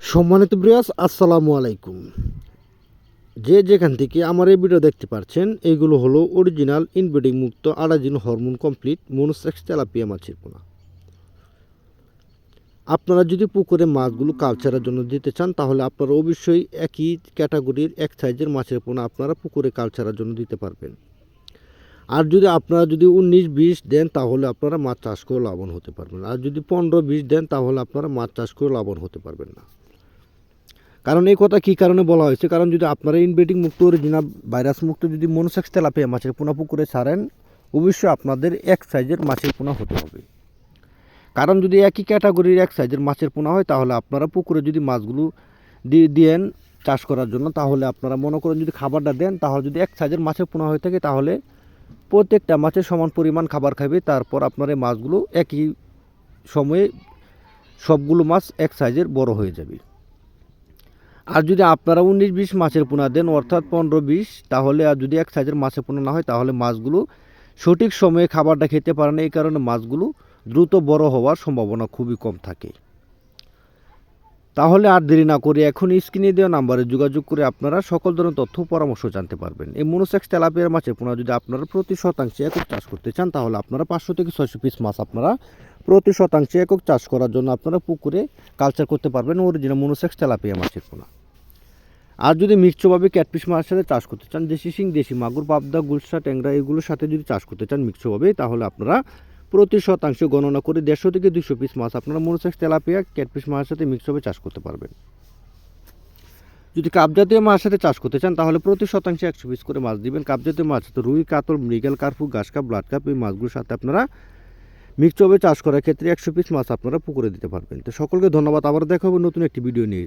সম্মানিত ব্রিয়াস আসসালামু আলাইকুম। যে যেখান থেকে আমার এই ভিডিও দেখতে পাচ্ছেন এইগুলো হলো অরিজিনাল ইনব্রিডিং মুক্ত আড়াজিন হরমোন কমপ্লিট মনোসেক্স তেলাপিয়া মাছের পোনা। আপনারা যদি পুকুরে মাছগুলো কালচারের জন্য দিতে চান, তাহলে আপনারা অবশ্যই একই ক্যাটাগরির এক সাইজের মাছের পোনা আপনারা পুকুরে কালচারের জন্য দিতে পারবেন। আর যদি আপনারা যদি উনিশ, বিশ দেন, তাহলে আপনারা মাছ চাষ করে লাভবান হতে পারবেন। আর যদি পনেরো, বিশ দেন, তাহলে আপনারা মাছ চাষ করে লাভবান হতে পারবেন না। কারণ এই কথা কী কারণে বলা হয়েছে? কারণ যদি আপনারা ইনব্রিডিং মুক্ত অরিজিনাল ভাইরাস মুক্ত যদি মনোসেক্স তেলাপিয়া মাছের পোনা পুকুরে ছাড়েন, অবশ্যই আপনাদের এক সাইজের মাছের পোনা হতে হবে। কারণ যদি একই ক্যাটাগরির এক সাইজের মাছের পোনা হয়, তাহলে আপনারা পুকুরে যদি মাছগুলো দিয়ে দিয়েন চাষ করার জন্য, তাহলে আপনারা মনে করেন যদি খাবারটা দেন, তাহলে যদি এক সাইজের মাছের পোনা হয়ে থাকে, তাহলে প্রত্যেকটা মাছের সমান পরিমাণ খাবার খাবে, তারপর আপনার এই মাছগুলো একই সময়ে সবগুলো মাছ এক সাইজের বড় হয়ে যাবে। আর যদি আপনারা উনিশ বিশ মাছের পোনা দেন, অর্থাৎ পনেরো বিশ তাহলে আর যদি এক সাইজের মাছের পোনা না হয়, তাহলে মাছগুলো সঠিক সময়ে খাবারটা খেতে পারে না এই কারণে মাছগুলো দ্রুত বড় হওয়ার সম্ভাবনা খুবই কম থাকে। তাহলে আর দেরি না করে এখন স্ক্রিনে দেওয়া নাম্বারে যোগাযোগ করে আপনারা সকল ধরনের তথ্য পরামর্শ জানতে পারবেন। এই মনোসেক্স তেলাপিয়ার মাছের পোনা যদি আপনারা প্রতি শতাংশে একক চাষ করতে চান, তাহলে আপনারা পাঁচশো থেকে ছয়শো পিস মাছ আপনারা প্রতি শতাংশে একক চাষ করার জন্য আপনারা পুকুরে কালচার করতে পারবেন অরিজিনাল মনোসেক্স তেলাপিয়া মাছের পোনা। আর যদি মিক্সভাবে ক্যাটফিশ মাছের সাথে চাষ করতে চান, দেশি শিং, দেশি মাগুর, পাবদা, গুলশা, ট্যাংরা, এগুলোর সাথে যদি চাষ করতে চান মিক্সভাবে, তাহলে আপনারা প্রতি শতাংশ গণনা করে দেড়শো থেকে দুশো পিস মাছ আপনারা মনোসেক্স তেলাপিয়া ক্যাটফিশ মাছের সাথে মিক্সভাবে চাষ করতে পারবেন। যদি কাপ জাতীয় মাছের সাথে চাষ করতে চান, তাহলে প্রতি শতাংশে একশো পিস করে মাছ দিবেন। কাপ জাতীয় মাছ তো রুই, কাতল, মৃগেল, কার্পু, ঘাস কাপ ব্লাড কাপ, এই মাছগুলোর সাথে আপনারা মিক্সভাবে চাষ করার ক্ষেত্রে একশো পিস মাছ আপনারা পুকুরে দিতে পারবেন। তো সকলকে ধন্যবাদ। আবার দেখা হবে নতুন একটি ভিডিও নিয়ে।